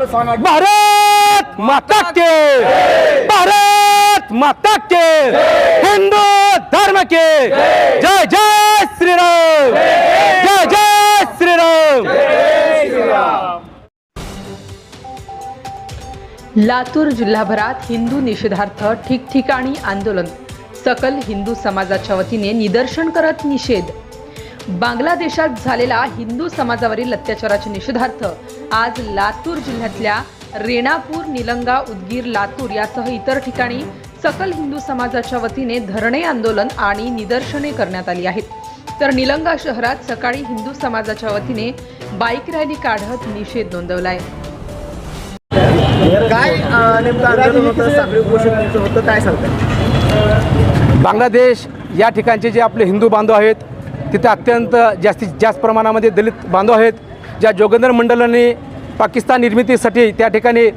एवढं सांगा. भारत माता के। भारत माता के। हिंदू धर्म के। जय जय श्री राम जय जय श्री राम लातूर जिल्हाभरात हिंदू निषेधार्थ ठिकठिकाणी आंदोलन. सकल हिंदू समाजाच्या वतीने निदर्शन करत निषेध. बांगलादेशात झालेला हिंदू समाजावरील अत्याचाराच्या निषेधार्थ आज लातूर जिल्ह्यातल्या रेणापूर निलंगा उदगीर लातूर यासह इतर ठिकाणी सकल हिंदू समाजाच्या वतीने धरणे आंदोलन आणि निदर्शने करण्यात आली आहेत. तर निलंगा शहरात सकाळी हिंदू समाजाच्या वतीने बाईक रॅली काढत निषेध नोंदवलाय. काय अं, नेमकं आंदोलन होतं साखळी उपोषण तुमचं होतं काय बांगलादेश या ठिकाणचे जे आपले हिंदू बांधव आहेत तिथे अत्यंत जास्तीत जास्त प्रमाणामध्ये दलित बांधव आहेत ज्या जोगेंद्र मंडलाने पाकिस्तान निर्मितीसाठी त्या ठिकाणी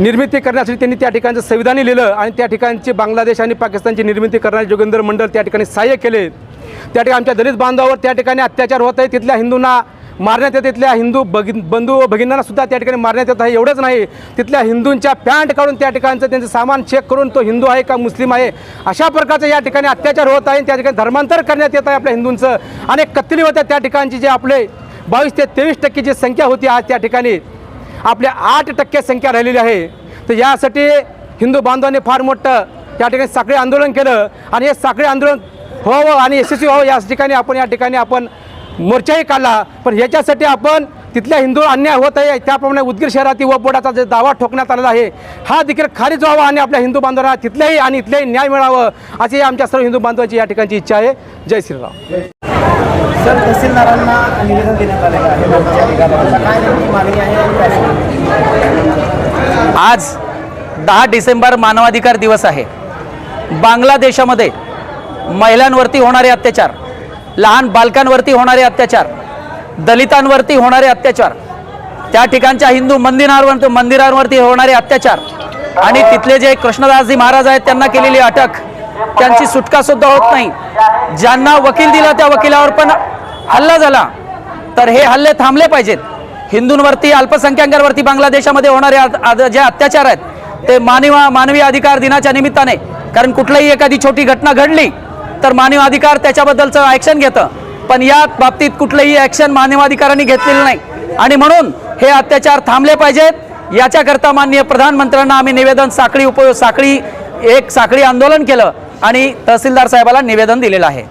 निर्मिती करण्यासाठी त्यांनी त्या ठिकाणचं संविधान लिहिलं आणि त्या ठिकाणची बांगलादेश आणि पाकिस्तानची निर्मिती करणारे जोगेंद्र मंडळ त्या ठिकाणी सहाय्य केले. त्या ठिकाणी आमच्या दलित बांधवावर त्या ठिकाणी अत्याचार होत आहे. तिथल्या हिंदूंना मारण्यात येत तिथल्या हिंदू भगि बंधू व भगिनींना सुद्धा त्या ठिकाणी मारण्यात येत आहे. एवढंच नाही तिथल्या हिंदूंच्या पॅन्ट काढून त्या ठिकाणचं त्यांचं सामान चेक करून तो हिंदू आहे का मुस्लिम आहे अशा प्रकारचं या ठिकाणी अत्याचार होत आहे त्या ठिकाणी धर्मांतर करण्यात येत आहे आपल्या हिंदूंचं. अनेक कत्तली होत्या त्या ठिकाणची जे आपले बावीस ते तेवीस टक्के जी संख्या होती आज त्या ठिकाणी आपल्या आठ टक्के संख्या राहिलेली आहे. तर यासाठी हिंदू बांधवांनी फार मोठं या ठिकाणी साखळी आंदोलन केलं आणि हे साखळी आंदोलन व्हावं आणि यशस्वी व्हावं याच ठिकाणी आपण या ठिकाणी आपण मोर्चाही काढला पण याच्यासाठी आपण तिथल्या हिंदू अन्याय होत आहे त्याप्रमाणे उदगीर शहरातील व बोर्डाचा जे दावा ठोकण्यात आलेला आहे हा देखील खारिज व्हावा आणि आपल्या हिंदू बांधवांना तिथल्याही आणि इथल्याही न्याय मिळावं अशी आमच्या सर्व हिंदू बांधवांची या ठिकाणची इच्छा आहे. जय श्रीराम. सर तहसीलदारांना निवेदन देण्यात आलेलं आहे. काय मागणी? आज दहा डिसेंबर मानवाधिकार दिवस आहे. बांगलादेशामध्ये महिलांवरती होणारे अत्याचार लहान बालकांवरती होणारे अत्याचार दलितांवरती होणारे अत्याचार त्या ठिकाणच्या हिंदू मंदिरांवर मंदिरांवरती होणारे अत्याचार आणि तिथले जे कृष्णदासजी महाराज आहेत त्यांना केलेली अटक त्यांची सुटका सुद्धा होत नाही. ज्यांना वकील दिला त्या वकिलावर पण हल्ला झाला. तर हे हल्ले थांबले पाहिजेत. हिंदूंवरती अल्पसंख्याकांवरती बांगलादेशामध्ये होणारे जे अत्याचार आहेत ते मानवा मानवी अधिकार दिनाच्या निमित्ताने कारण कुठलाही एखादी छोटी घटना घडली तर मानव अधिकार त्याच्याबद्दलचं ॲक्शन घेतं. पण या बाबतीत कुठलंही ॲक्शन मानवाधिकारांनी घेतलेलं नाही. आणि म्हणून हे अत्याचार थांबले पाहिजेत. याच्याकरता माननीय प्रधानमंत्र्यांना आम्ही निवेदन साखळी उप साखळी एक साखळी आंदोलन केलं आणि तहसीलदार साहेबाला निवेदन दिलेलं आहे.